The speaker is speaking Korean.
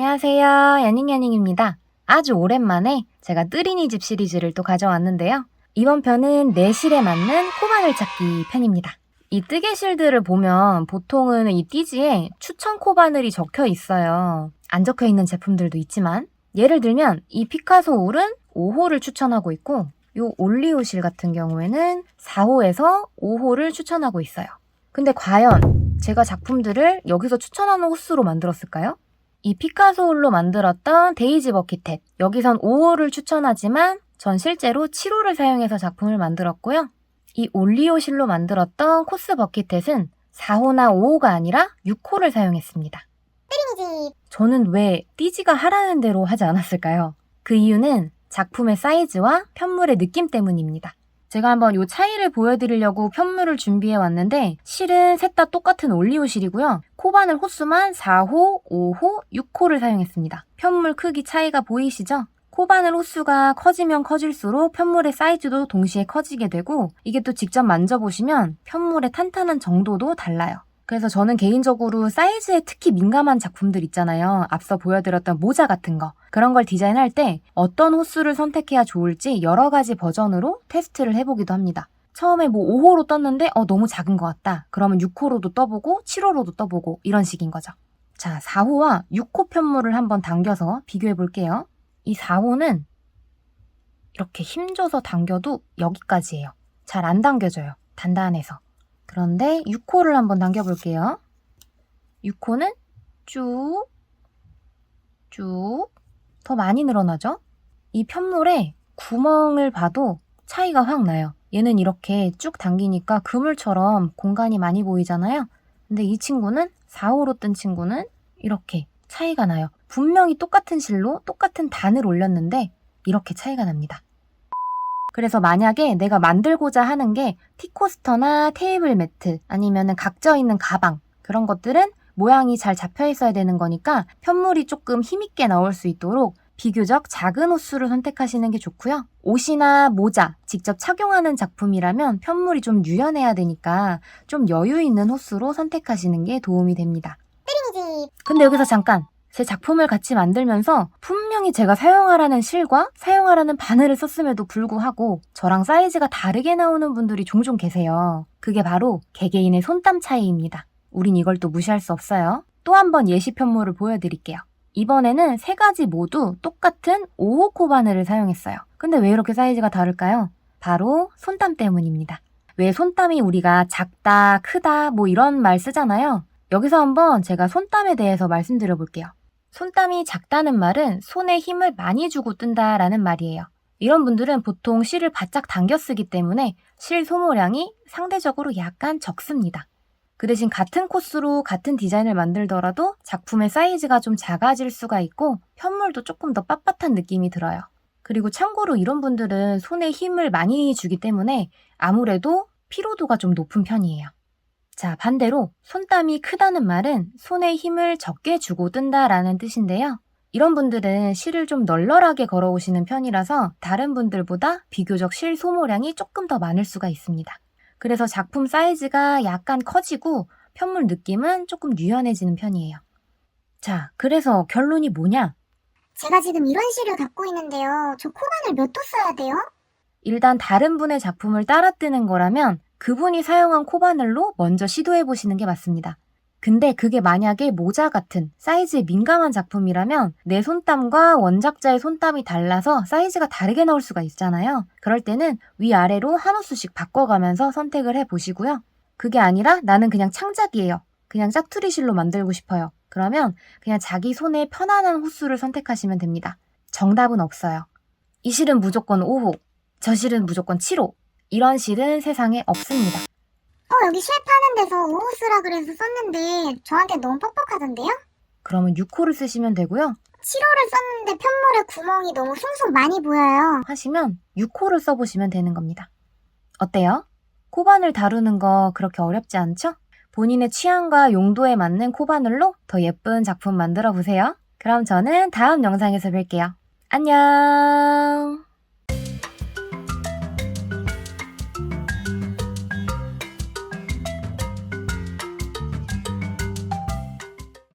안녕하세요. 야닝야닝입니다. 아주 오랜만에 제가 뜨리니 집 시리즈를 또 가져왔는데요. 이번 편은 내실에 맞는 코바늘 찾기 편입니다. 이 뜨개 실들을 보면 보통은 이 띠지에 추천 코바늘이 적혀 있어요. 안 적혀 있는 제품들도 있지만 예를 들면 이 피카소 울은 5호를 추천하고 있고 요 올리오실 같은 경우에는 4호에서 5호를 추천하고 있어요. 근데 과연 제가 작품들을 여기서 추천하는 호수로 만들었을까요? 이 피카소 울로 만들었던 데이지 버킷햇 여기선 5호를 추천하지만 전 실제로 7호를 사용해서 작품을 만들었고요. 이 올리오실로 만들었던 코스 버킷햇은 4호나 5호가 아니라 6호를 사용했습니다. 띠리니집 저는 왜 띠지가 하라는 대로 하지 않았을까요? 그 이유는 작품의 사이즈와 편물의 느낌 때문입니다. 제가 한번 이 차이를 보여드리려고 편물을 준비해 왔는데 실은 셋 다 똑같은 올리오실이고요. 코바늘 호수만 4호, 5호, 6호를 사용했습니다. 편물 크기 차이가 보이시죠? 코바늘 호수가 커지면 커질수록 편물의 사이즈도 동시에 커지게 되고 이게 또 직접 만져보시면 편물의 탄탄한 정도도 달라요. 그래서 저는 개인적으로 사이즈에 특히 민감한 작품들 있잖아요. 앞서 보여드렸던 모자 같은 거. 그런 걸 디자인할 때 어떤 호수를 선택해야 좋을지 여러 가지 버전으로 테스트를 해보기도 합니다. 처음에 뭐 5호로 떴는데 어 너무 작은 것 같다. 그러면 6호로도 떠보고 7호로도 떠보고 이런 식인 거죠. 자, 4호와 6호 편물을 한번 당겨서 비교해 볼게요. 이 4호는 이렇게 힘줘서 당겨도 여기까지예요. 잘 안 당겨져요. 단단해서. 그런데 6호를 한번 당겨볼게요. 6호는 쭉, 쭉, 더 많이 늘어나죠? 이 편물에 구멍을 봐도 차이가 확 나요. 얘는 이렇게 쭉 당기니까 그물처럼 공간이 많이 보이잖아요. 근데 이 친구는 4호로 뜬 친구는 이렇게 차이가 나요. 분명히 똑같은 실로 똑같은 단을 올렸는데 이렇게 차이가 납니다. 그래서 만약에 내가 만들고자 하는 게 티코스터나 테이블 매트 아니면 각져 있는 가방 그런 것들은 모양이 잘 잡혀 있어야 되는 거니까 편물이 조금 힘있게 나올 수 있도록 비교적 작은 호수를 선택하시는 게 좋고요. 옷이나 모자 직접 착용하는 작품이라면 편물이 좀 유연해야 되니까 좀 여유 있는 호수로 선택하시는 게 도움이 됩니다. 근데 여기서 잠깐 제 작품을 같이 만들면서 분명히 제가 사용하라는 실과 사용하라는 바늘을 썼음에도 불구하고 저랑 사이즈가 다르게 나오는 분들이 종종 계세요. 그게 바로 개개인의 손땀 차이입니다. 우린 이걸 또 무시할 수 없어요. 또 한 번 예시 편물을 보여드릴게요. 이번에는 세 가지 모두 똑같은 5호 코 바늘을 사용했어요. 근데 왜 이렇게 사이즈가 다를까요? 바로 손땀 때문입니다. 왜 손땀이 우리가 작다, 크다, 뭐 이런 말 쓰잖아요. 여기서 한번 제가 손땀에 대해서 말씀드려 볼게요. 손땀이 작다는 말은 손에 힘을 많이 주고 뜬다라는 말이에요. 이런 분들은 보통 실을 바짝 당겨 쓰기 때문에 실 소모량이 상대적으로 약간 적습니다. 그 대신 같은 코스로 같은 디자인을 만들더라도 작품의 사이즈가 좀 작아질 수가 있고 편물도 조금 더 빳빳한 느낌이 들어요. 그리고 참고로 이런 분들은 손에 힘을 많이 주기 때문에 아무래도 피로도가 좀 높은 편이에요. 자, 반대로 손땀이 크다는 말은 손에 힘을 적게 주고 뜬다라는 뜻인데요. 이런 분들은 실을 좀 널널하게 걸어오시는 편이라서 다른 분들보다 비교적 실 소모량이 조금 더 많을 수가 있습니다. 그래서 작품 사이즈가 약간 커지고 편물 느낌은 조금 유연해지는 편이에요. 자, 그래서 결론이 뭐냐? 제가 지금 이런 실을 갖고 있는데요 저 코바늘 몇호 써야 돼요? 일단 다른 분의 작품을 따라 뜨는 거라면 그분이 사용한 코바늘로 먼저 시도해 보시는 게 맞습니다. 근데 그게 만약에 모자 같은 사이즈에 민감한 작품이라면 내 손땀과 원작자의 손땀이 달라서 사이즈가 다르게 나올 수가 있잖아요. 그럴 때는 위아래로 한 호수씩 바꿔가면서 선택을 해 보시고요. 그게 아니라 나는 그냥 창작이에요. 그냥 짝투리 실로 만들고 싶어요. 그러면 그냥 자기 손에 편안한 호수를 선택하시면 됩니다. 정답은 없어요. 이 실은 무조건 5호, 저 실은 무조건 7호. 이런 실은 세상에 없습니다. 어 여기 실 파는 데서 5호 쓰라 그래서 썼는데 저한테 너무 뻑뻑하던데요? 그러면 6호를 쓰시면 되고요. 7호를 썼는데 편물에 구멍이 너무 숭숭 많이 보여요 하시면 6호를 써보시면 되는 겁니다. 어때요? 코바늘 다루는 거 그렇게 어렵지 않죠? 본인의 취향과 용도에 맞는 코바늘로 더 예쁜 작품 만들어 보세요. 그럼 저는 다음 영상에서 뵐게요. 안녕!